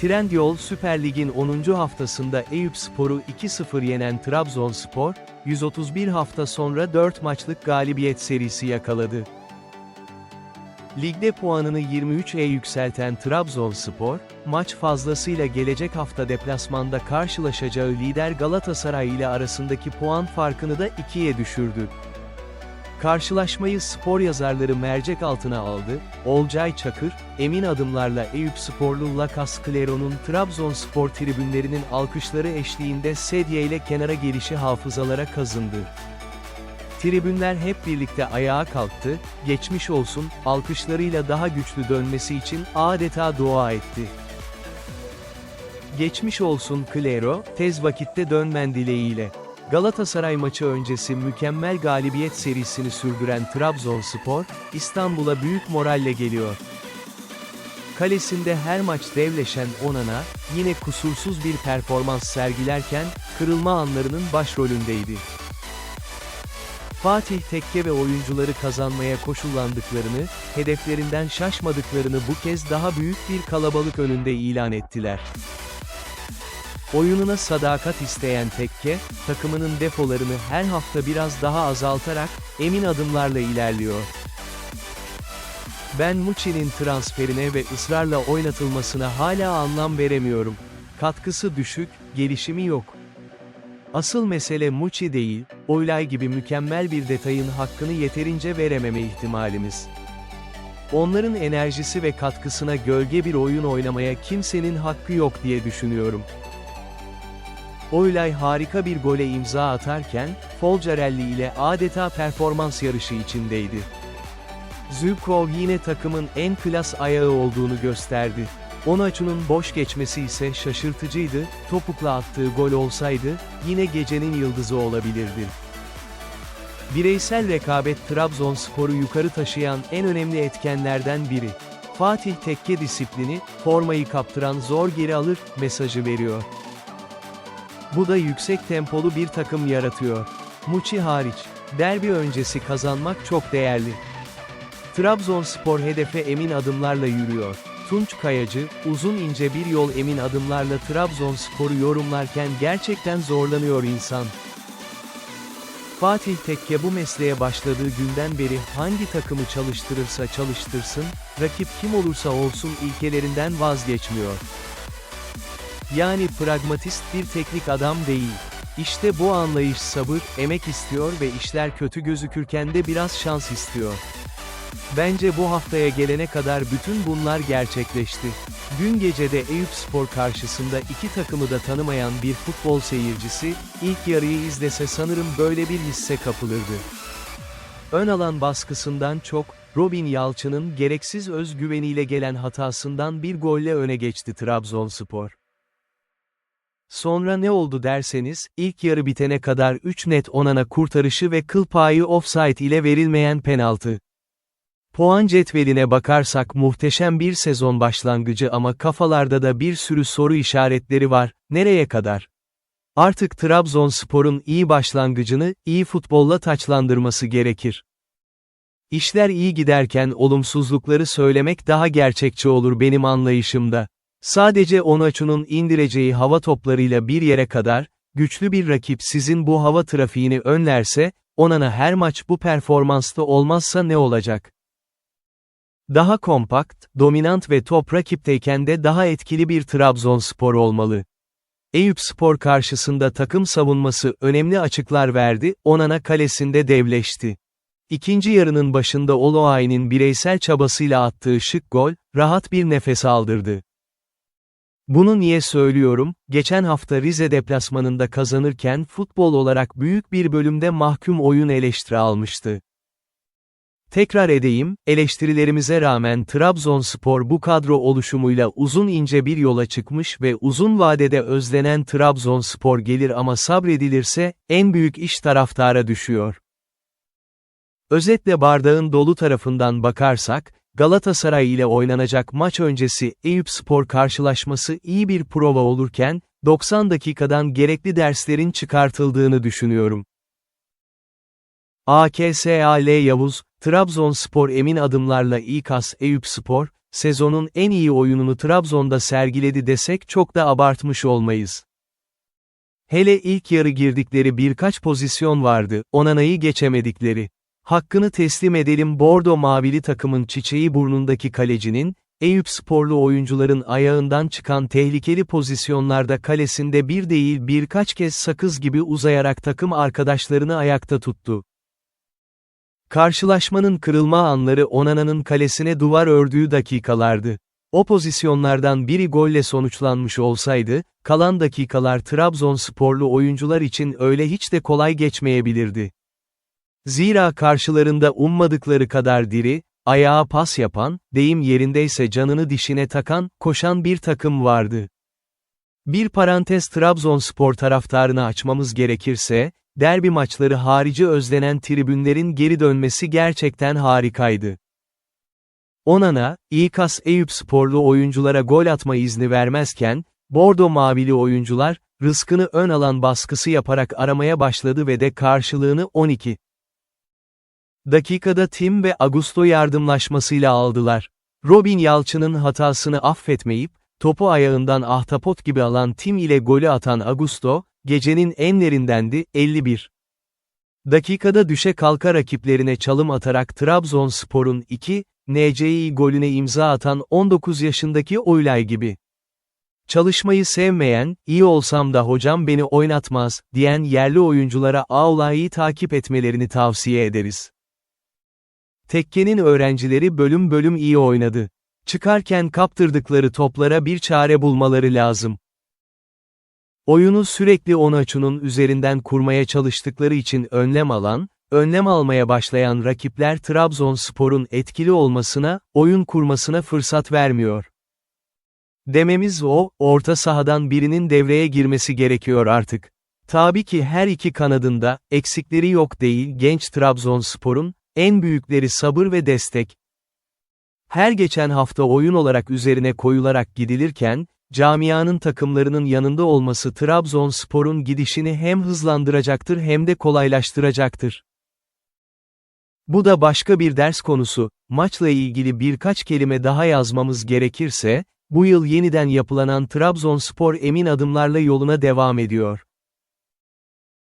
Trendyol Süper Lig'in 10. haftasında Eyüpspor'u 2-0 yenen Trabzonspor, 131 hafta sonra 4 maçlık galibiyet serisi yakaladı. Ligde puanını 23'e yükselten Trabzonspor, maç fazlasıyla gelecek hafta deplasmanda karşılaşacağı lider Galatasaray ile arasındaki puan farkını da 2'ye düşürdü. Karşılaşmayı spor yazarları mercek altına aldı, Olcay Çakır, emin adımlarla Eyüp sporlu Lakas Klero'nun Trabzonspor tribünlerinin alkışları eşliğinde sedye ile kenara gelişi hafızalara kazındı. Tribünler hep birlikte ayağa kalktı, geçmiş olsun, alkışlarıyla daha güçlü dönmesi için adeta dua etti. Geçmiş olsun Klero, tez vakitte dönmen dileğiyle. Galatasaray maçı öncesi mükemmel galibiyet serisini sürdüren Trabzonspor, İstanbul'a büyük moralle geliyor. Kalesinde her maç devleşen Onana, yine kusursuz bir performans sergilerken, kırılma anlarının başrolündeydi. Fatih Tekke ve oyuncuları kazanmaya koşullandıklarını, hedeflerinden şaşmadıklarını bu kez daha büyük bir kalabalık önünde ilan ettiler. Oyununa sadakat isteyen Tekke, takımının defolarını her hafta biraz daha azaltarak, emin adımlarla ilerliyor. Ben Muçi'nin transferine ve ısrarla oynatılmasına hala anlam veremiyorum. Katkısı düşük, gelişimi yok. Asıl mesele Muçi değil, Oylay gibi mükemmel bir detayın hakkını yeterince verememe ihtimalimiz. Onların enerjisi ve katkısına gölge bir oyun oynamaya kimsenin hakkı yok diye düşünüyorum. Oylay harika bir gole imza atarken, Folcarelli ile adeta performans yarışı içindeydi. Zubkov yine takımın en klas ayağı olduğunu gösterdi. Onaçu'nun boş geçmesi ise şaşırtıcıydı, topukla attığı gol olsaydı, yine gecenin yıldızı olabilirdi. Bireysel rekabet Trabzonspor'u yukarı taşıyan en önemli etkenlerden biri. Fatih Tekke disiplini, formayı kaptıran zor geri alır, mesajı veriyor. Bu da yüksek tempolu bir takım yaratıyor. Muçi hariç, derbi öncesi kazanmak çok değerli. Trabzonspor hedefe emin adımlarla yürüyor. Tunç Kayacı, uzun ince bir yol emin adımlarla Trabzonspor'u yorumlarken gerçekten zorlanıyor insan. Fatih Tekke bu mesleğe başladığı günden beri hangi takımı çalıştırırsa çalıştırsın, rakip kim olursa olsun ilkelerinden vazgeçmiyor. Yani pragmatist bir teknik adam değil. İşte bu anlayış sabır, emek istiyor ve işler kötü gözükürken de biraz şans istiyor. Bence bu haftaya gelene kadar bütün bunlar gerçekleşti. Dün gecede Eyüpspor karşısında iki takımı da tanımayan bir futbol seyircisi, ilk yarıyı izlese sanırım böyle bir hisse kapılırdı. Ön alan baskısından çok, Robin Yalçın'ın gereksiz özgüveniyle gelen hatasından bir golle öne geçti Trabzonspor. Sonra ne oldu derseniz, ilk yarı bitene kadar 3 net Onana kurtarışı ve kıl payı offside ile verilmeyen penaltı. Puan cetveline bakarsak muhteşem bir sezon başlangıcı ama kafalarda da bir sürü soru işaretleri var, nereye kadar? Artık Trabzonspor'un iyi başlangıcını, iyi futbolla taçlandırması gerekir. İşler iyi giderken olumsuzlukları söylemek daha gerçekçi olur benim anlayışımda. Sadece Onaçu'nun indireceği hava toplarıyla bir yere kadar, güçlü bir rakip sizin bu hava trafiğini önlerse, Onana her maç bu performansta olmazsa ne olacak? Daha kompakt, dominant ve top rakipteyken de daha etkili bir Trabzonspor olmalı. Eyüpspor karşısında takım savunması önemli açıklar verdi, Onana kalesinde devleşti. İkinci yarının başında Oloay'nin bireysel çabasıyla attığı şık gol, rahat bir nefes aldırdı. Bunu niye söylüyorum? Geçen hafta Rize deplasmanında kazanırken futbol olarak büyük bir bölümde mahkum oyun eleştiri almıştı. Tekrar edeyim, eleştirilerimize rağmen Trabzonspor bu kadro oluşumuyla uzun ince bir yola çıkmış ve uzun vadede özlenen Trabzonspor gelir ama sabredilirse, en büyük iş taraftara düşüyor. Özetle bardağın dolu tarafından bakarsak, Galatasaray ile oynanacak maç öncesi Eyüpspor karşılaşması iyi bir prova olurken, 90 dakikadan gerekli derslerin çıkartıldığını düşünüyorum. AKSAL Yavuz, Trabzonspor emin adımlarla İKAS Eyüpspor, sezonun en iyi oyununu Trabzon'da sergiledi desek çok da abartmış olmayız. Hele ilk yarı girdikleri birkaç pozisyon vardı, Onana'yı geçemedikleri. Hakkını teslim edelim Bordo Mavili takımın çiçeği burnundaki kalecinin, Eyüp sporlu oyuncuların ayağından çıkan tehlikeli pozisyonlarda kalesinde bir değil birkaç kez sakız gibi uzayarak takım arkadaşlarını ayakta tuttu. Karşılaşmanın kırılma anları Onana'nın kalesine duvar ördüğü dakikalardı. O pozisyonlardan biri golle sonuçlanmış olsaydı, kalan dakikalar Trabzonsporlu oyuncular için öyle hiç de kolay geçmeyebilirdi. Zira karşılarında ummadıkları kadar diri, ayağa pas yapan, deyim yerindeyse canını dişine takan, koşan bir takım vardı. Bir parantez Trabzonspor taraftarını açmamız gerekirse, derbi maçları harici özlenen tribünlerin geri dönmesi gerçekten harikaydı. Onana, İKAS Eyüp sporlu oyunculara gol atma izni vermezken, Bordo Mavili oyuncular, rızkını ön alan baskısı yaparak aramaya başladı ve de karşılığını 12 dakikada Tim ve Augusto yardımlaşmasıyla aldılar. Robin Yalçın'ın hatasını affetmeyip, topu ayağından ahtapot gibi alan Tim ile golü atan Augusto, gecenin enlerindendi, 51. Dakikada düşe kalka rakiplerine çalım atarak Trabzonspor'un 2, NC'yi golüne imza atan 19 yaşındaki Oylay gibi. Çalışmayı sevmeyen, iyi olsam da hocam beni oynatmaz, diyen yerli oyunculara Aula'yı takip etmelerini tavsiye ederiz. Tekkenin öğrencileri bölüm bölüm iyi oynadı. Çıkarken kaptırdıkları toplara bir çare bulmaları lazım. Oyunu sürekli Onaçu'nun üzerinden kurmaya çalıştıkları için önlem alan, önlem almaya başlayan rakipler Trabzonspor'un etkili olmasına, oyun kurmasına fırsat vermiyor. Dememiz o, orta sahadan birinin devreye girmesi gerekiyor artık. Tabii ki her iki kanadında, eksikleri yok değil genç Trabzonspor'un, en büyükleri sabır ve destek. Her geçen hafta oyun olarak üzerine koyularak gidilirken, camianın takımlarının yanında olması Trabzonspor'un gidişini hem hızlandıracaktır hem de kolaylaştıracaktır. Bu da başka bir ders konusu, maçla ilgili birkaç kelime daha yazmamız gerekirse, bu yıl yeniden yapılanan Trabzonspor emin adımlarla yoluna devam ediyor.